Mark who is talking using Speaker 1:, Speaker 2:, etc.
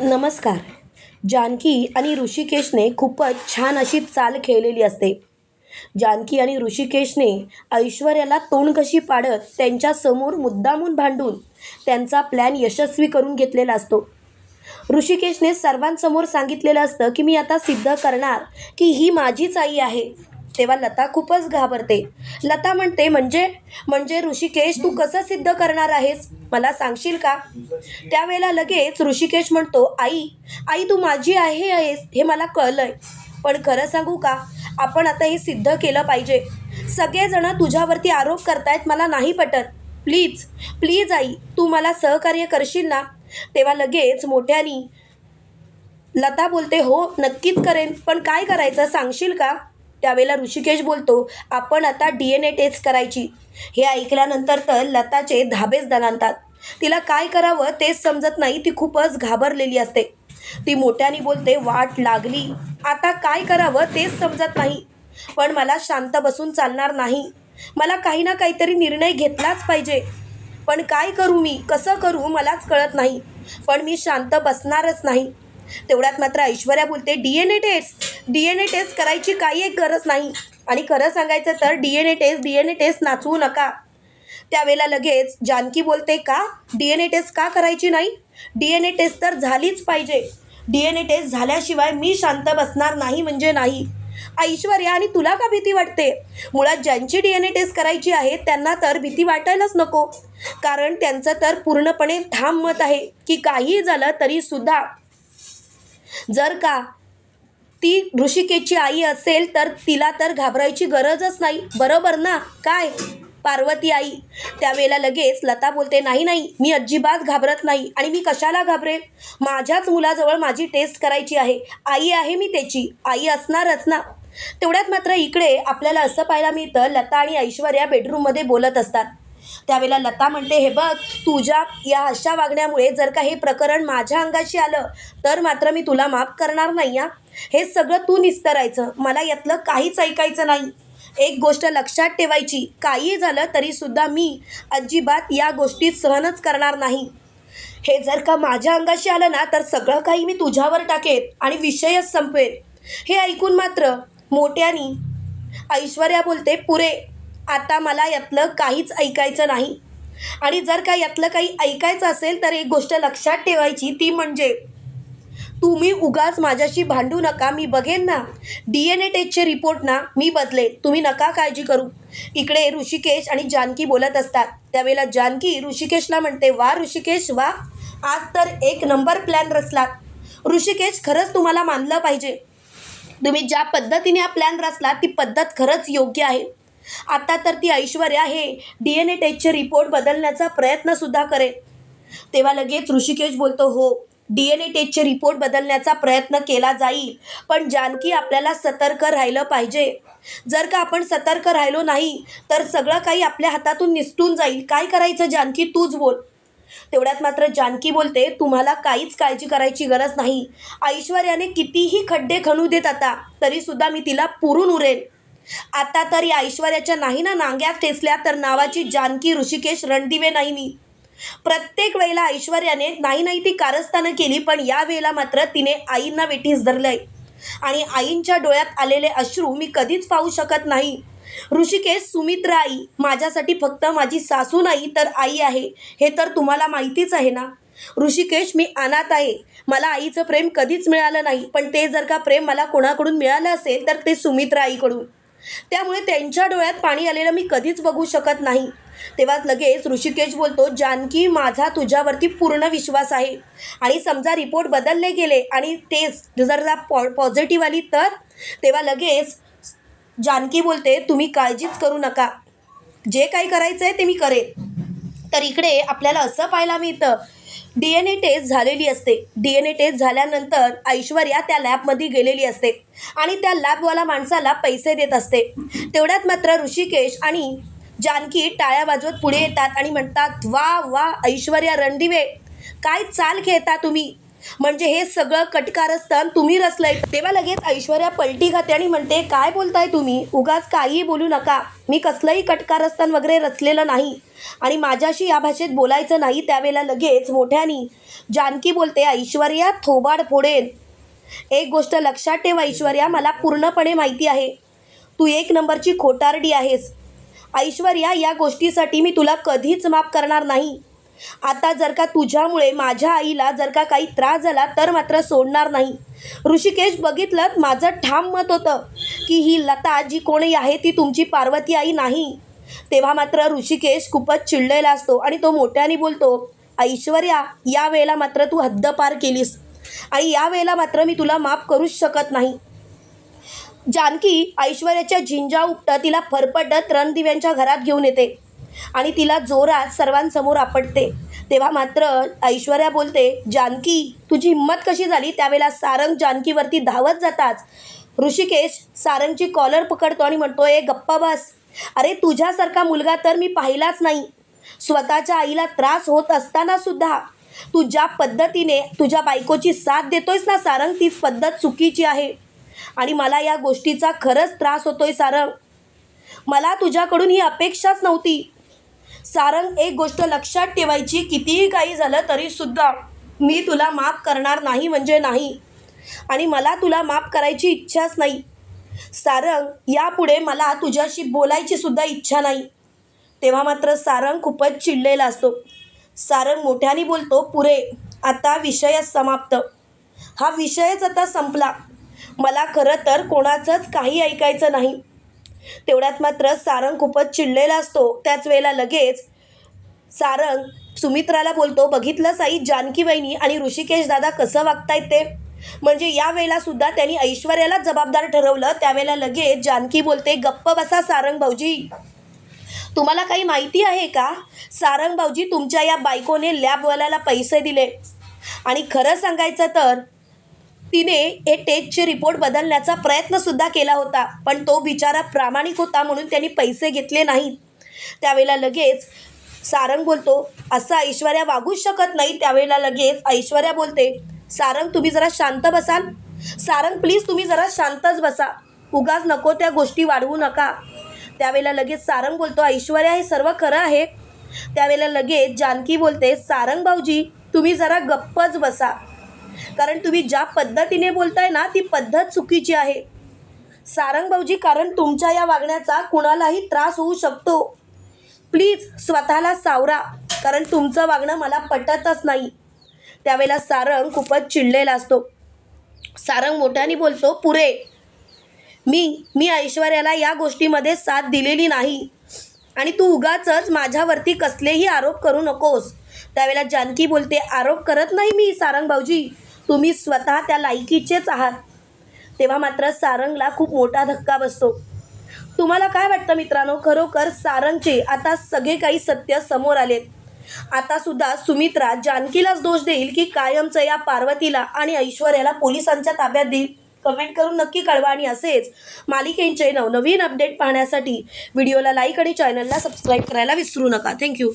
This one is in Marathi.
Speaker 1: नमस्कार. जानकी आणि ऋषिकेशने खूपच छान अशी चाल खेळलेली असते. जानकी आणि ऋषिकेशने ऐश्वर्याला तोंड कशी पाडत त्यांच्यासमोर मुद्दामून भांडून त्यांचा प्लॅन यशस्वी करून घेतलेला असतो. ऋषिकेशने सर्वांसमोर सांगितलेलं असतं की मी आता सिद्ध करणार की ही माझीच आई आहे. तेव्हा लता खूपच घाबरते. लता म्हणते म्हणजे म्हणजे ऋषिकेश तू कसं सिद्ध करणार आहेस? मला सांगशील का? त्यावेळेला लगेच ऋषिकेश म्हणतो आई आई तू माझी आहे आहेस हे मला कळलंय. पण खरं सांगू का? आपण आता हे सिद्ध केलं पाहिजे. सगळेजण तुझ्यावरती आरोप करतायत मला नाही पटत. प्लीज प्लीज आई तू मला सहकार्य करशील ना? तेव्हा लगेच मोठ्यानी लता बोलते हो नक्कीच करेन. पण काय करायचं? सांगशील का? त्यावेळेला ऋषिकेश बोलतो आपण आता डी एन ए टेस्ट करायची. हे ऐकल्यानंतर तर लताचे धाबेच दणानतात तिला काय करावं तेच समजत नाही ती खूपच घाबरलेली असते. ती मोठ्याने बोलते वाट लागली. आता काय करावं तेच समजत नाही. पण मला शांत बसून चालणार नाही. मला काही ना काहीतरी निर्णय घेतलाच पाहिजे. पण काय करू मी? कसं करू? मलाच कळत नाही. पण मी शांत बसणारच नाही. तेवढ्यात मात्र ऐश्वर्या बोलते D N A test D N A test करायची काही एक गरज नाही. आणि खरं सांगायचं तर D N A test D N A test नाचवू नका. त्यावेळेला लगेच जानकी बोलते का? डी एन ए टेस्ट का करायची नाही? डी एन ए टेस्ट तर झालीच पाहिजे. डी एन ए टेस्ट झाल्याशिवाय मी शांत बसणार नाही म्हणजे नाही. ऐश्वर्या आणि तुला का भीती वाटते? मुळात ज्यांची डी एन ए टेस्ट करायची आहे त्यांना तर भीती वाटायलाच नको. कारण त्यांचं तर पूर्णपणे ठाम मत आहे की काहीही झालं तरीसुद्धा जर का ती ऋषिकेची आई असेल तर तिला तर घाबरायची गरजच नाही. बरोबर ना? काय? पार्वती आई. त्यावेळेला लगेच लता बोलते नाही नाही मी अजिबात घाबरत नाही आणि मी कशाला घाबरेल? माझ्याच मुलाजवळ माझी टेस्ट करायची आहे. आई आहे मी त्याची. आई असणारच ना? तेवढ्यात मात्र इकडे आपल्याला असं पाहायला मिळतं लता आणि ऐश्वर्या बेडरूममध्ये बोलत असतात. त्यावेळेला लता म्हणते हे बघ तुझ्या या अशा वागण्यामुळे जर का हे प्रकरण माझ्या अंगाशी आलं तर मात्र मी तुला माफ करणार नाही या हे सगळं तू निस्तरायचं. मला यातलं काहीच ऐकायचं नाही. एक गोष्ट लक्षात ठेवायची. काही झालं तरीसुद्धा मी अजिबात या गोष्टी सहनच करणार नाही. हे जर का माझ्या अंगाशी आलं ना तर सगळं काही मी तुझ्यावर टाकेन आणि विषयच संपवेल हे ऐकून मात्र मोठ्यानी ऐश्वर्या बोलते पुरे आता मला यातलं काहीच ऐकायचं नाही. आणि जर का यातलं काही ऐकायचं असेल तर एक गोष्ट लक्षात ठेवायची ती म्हणजे तुम्ही उगाच माझ्याशी भांडू नका मी बघेन ना. डी एन ए टेस्टचे रिपोर्ट ना मी बदले तुम्ही नका काळजी करू. इकडे ऋषिकेश आणि जानकी बोलत असतात. त्यावेळेला जानकी ऋषिकेशला म्हणते वा ऋषिकेश वा. आज तर एक नंबर प्लॅन रचलात. ऋषिकेश खरंच तुम्हाला मानलं पाहिजे. तुम्ही ज्या पद्धतीने हा प्लॅन रचला ती पद्धत खरंच योग्य आहे. आता तर ती ऐश्वर्या हे डी एन ए टेस्टचे रिपोर्ट बदलण्याचा प्रयत्नसुद्धा करेल. तेव्हा लगेच ऋषिकेश बोलतो हो डी एन ए टेस्टचे रिपोर्ट बदलण्याचा प्रयत्न केला जाईल पण जानकी आपल्याला सतर्क राहिलं पाहिजे. जर का आपण सतर्क राहिलो नाही तर सगळं काही आपल्या हातातून निसटून जाईल. काय करायचं जानकी? तूच बोल. तेवढ्यात मात्र जानकी बोलते तुम्हाला काहीच काळजी करायची गरज नाही. ऐश्वर्याने कितीही खड्डे खणू देत आता तरीसुद्धा मी तिला पुरून उरेल. आता तर या ऐश्वर्याच्या नाही ना नांग्यात ठेचल्या तर नावाची जानकी ऋषिकेश रणदिवे नाही मी प्रत्येक वेळेला ऐश्वर्याने नाही नाही ती कारस्थानं केली पण या वेळेला मात्र तिने आईंना वेठीस धरलंय. आणि आईंच्या डोळ्यात आलेले अश्रू मी कधीच पाहू शकत नाही. ऋषिकेश सुमित्रा आई माझ्यासाठी फक्त माझी सासू नाही तर आई आहे हे तर तुम्हाला माहितीच आहे ना? ऋषिकेश मी अनाथ आहे. मला आईचं प्रेम कधीच मिळालं नाही पण ते जर का प्रेम मला कोणाकडून मिळालं असेल तर ते सुमित्रा आईकडून. त्यामुळे त्यांच्या डोळ्यात पाणी आलेलं मी कधीच बघू शकत नाही. तेव्हाच लगेच ऋषिकेश बोलतो जानकी माझा तुझ्यावरती पूर्ण विश्वास आहे. आणि समजा रिपोर्ट बदलले गेले आणि टेस्ट जर पॉ पॉझिटिव्ह आली तर? तेव्हा लगेच जानकी बोलते तुम्ही काळजीच करू नका. जे काही करायचं आहे ते मी करेन. तर इकडे आपल्याला असं पाहायला मिळतं डी एन ए टेस्ट झालेली असते. डी एन ए टेस्ट झाल्यानंतर ऐश्वर्या त्या लॅबमध्ये गेलेली असते आणि त्या लॅबवाला माणसाला पैसे देत असते. तेवढ्यात मात्र ऋषिकेश आणि जानकी टाळ्या वाजवत पुढे येतात आणि म्हणतात वा वा ऐश्वर्या रणदिवे काय चाल खेळता तुम्ही? म्हणजे हे सगळं कटकारस्थान तुम्ही रचलंय. तेव्हा लगेच ऐश्वर्या पलटी खाते आणि म्हणते काय बोलताय तुम्ही? उगाच काहीही बोलू नका. मी कसलंही कटकारस्थान वगैरे रचलेलं नाही. आणि माझ्याशी या भाषेत बोलायचं नाही त्यावेळेला लगेच मोठ्यानी जानकी बोलते ऐश्वर्या थोबाड फोडेन. एक गोष्ट लक्षात ठेव ऐश्वर्या मला पूर्णपणे माहिती आहे. तू एक नंबरची खोटारडी आहेस. ऐश्वर्या या गोष्टीसाठी मी तुला कधीच माफ करणार नाही. आता जर का तुझ्यामुळे माझ्या आईला जर का काही त्रास झाला तर मात्र सोडणार नाही. ऋषिकेश बघितलं माझं ठाम मत होतं की ही लता जी कोणी आहे ती तुमची पार्वती आई नाही. तेव्हा मात्र ऋषिकेश खूपच चिडलेला असतो आणि तो मोठ्याने बोलतो ऐश्वर्या या वेळेला मात्र तू हद्दपार केलीस. आणि या वेळेला मात्र मी तुला माफ करूच शकत नाही. जानकी ऐश्वर्याच्या झिंजा उपटा तिला फरफटत रणदिव्यांच्या घरात घेऊन येते. आणि तिला जोरात सर्वांसमोर आपटते. तेव्हा मात्र ऐश्वर्या बोलते जानकी तुझी हिंमत कशी झाली? त्यावेळेला सारंग जानकीवरती धावत जाताच. ऋषिकेश सारंगची कॉलर पकडतो आणि म्हणतो ए गप्पा बस. अरे तुझ्यासारखा मुलगा तर मी पाहिलाच नाही. स्वतःच्या आईला त्रास होत असताना सुद्धा. तू ज्या पद्धतीने तुझ्या बायकोची साथ देतोयस ना सारंग ती पद्धत चुकीची आहे. आणि मला या गोष्टीचा खरंच त्रास होतोय सारंग. मला तुझ्याकडून ही अपेक्षाच नव्हती. सारंग एक गोष्ट लक्षात ठेवायची कितीही काही झालं तरीसुद्धा मी तुला माफ करणार नाही म्हणजे नाही. आणि मला तुला माफ करायची इच्छाच नाही. सारंग यापुढे मला तुझ्याशी बोलायची सुद्धा इच्छा नाही. तेव्हा मात्र सारंग खूपच चिडलेला असतो. सारंग मोठ्याने बोलतो पुरे आता विषयच समाप्त. हा विषयच आता संपला. मला खरं तर कोणाचंच काही ऐकायचं नाही. तेवढ्यात मात्र सारंग खूपच चिडलेला असतो. त्याच वेळेला लगेच सारंग सुमित्राला बोलतो बघितलं साई जानकी वहिनी आणि ऋषिकेश दादा कसं वागतायत ते? म्हणजे या वेळेला सुद्धा त्यांनी ऐश्वर्याला जबाबदार ठरवलं. त्यावेळेला लगेच जानकी बोलते गप्प बसा सारंग भाऊजी. तुम्हाला काही माहिती आहे का? सारंग भाऊजी तुमच्या या बायकोने लॅबवाल्याला पैसे दिले. आणि खरं सांगायचं तर तिने हे टेस्टचे रिपोर्ट बदलण्याचा प्रयत्नसुद्धा केला होता. पण तो बिचारा प्रामाणिक होता म्हणून त्यांनी पैसे घेतले नाहीत. त्यावेळेला लगेच सारंग बोलतो असं ऐश्वर्या वागूच शकत नाही. त्यावेळेला लगेच ऐश्वर्या बोलते सारंग तुम्ही जरा शांत बसाल. सारंग प्लीज तुम्ही जरा शांतच बसा. उगाच नको त्या गोष्टी वाढवू नका. त्यावेळेला लगेच सारंग बोलतो ऐश्वर्या हे सर्व खरं आहे. त्यावेळेला लगेच जानकी बोलते सारंग भाऊजी तुम्ही जरा गप्पच बसा. कारण तुम्ही ज्या पद्धतीने बोलताय ना ती पद्धत चुकीची आहे. सारंग भाऊजी कारण तुमच्या या वागण्याचा कुणालाही त्रास होऊ शकतो. प्लीज स्वतःला सावरा कारण तुमचं वागणं मला पटतच नाही. त्यावेळेला सारंग खूपच चिडलेला असतो. सारंग मोठ्याने बोलतो पुरे मी मी ऐश्वर्याला या गोष्टीमध्ये साथ दिलेली नाही. आणि तू उगाचच माझ्यावरती कसलेही आरोप करू नकोस. त्यावेळेला जानकी बोलते आरोप करत नाही मी सारंग भाऊजी. तुम्ही स्वतः त्या लायकीचेच आहात. तेव्हा मात्र सारंगला खूप मोठा धक्का बसतो. तुम्हाला काय वाटतं मित्रांनो? खरोखर सारंगचे आता सगळे काही सत्य समोर आलेत. आता सुद्धा सुमित्रा जानकीलाच दोष देईल की कायमचं या पार्वतीला आणि ऐश्वर्याला पोलिसांच्या ताब्यात देईल? कमेंट करून नक्की कळवा आणि असेच मालिकेंचे नवनवीन अपडेट पाहण्यासाठी व्हिडिओला लाईक आणि चॅनलला सबस्क्राईब करायला विसरू नका. थँक्यू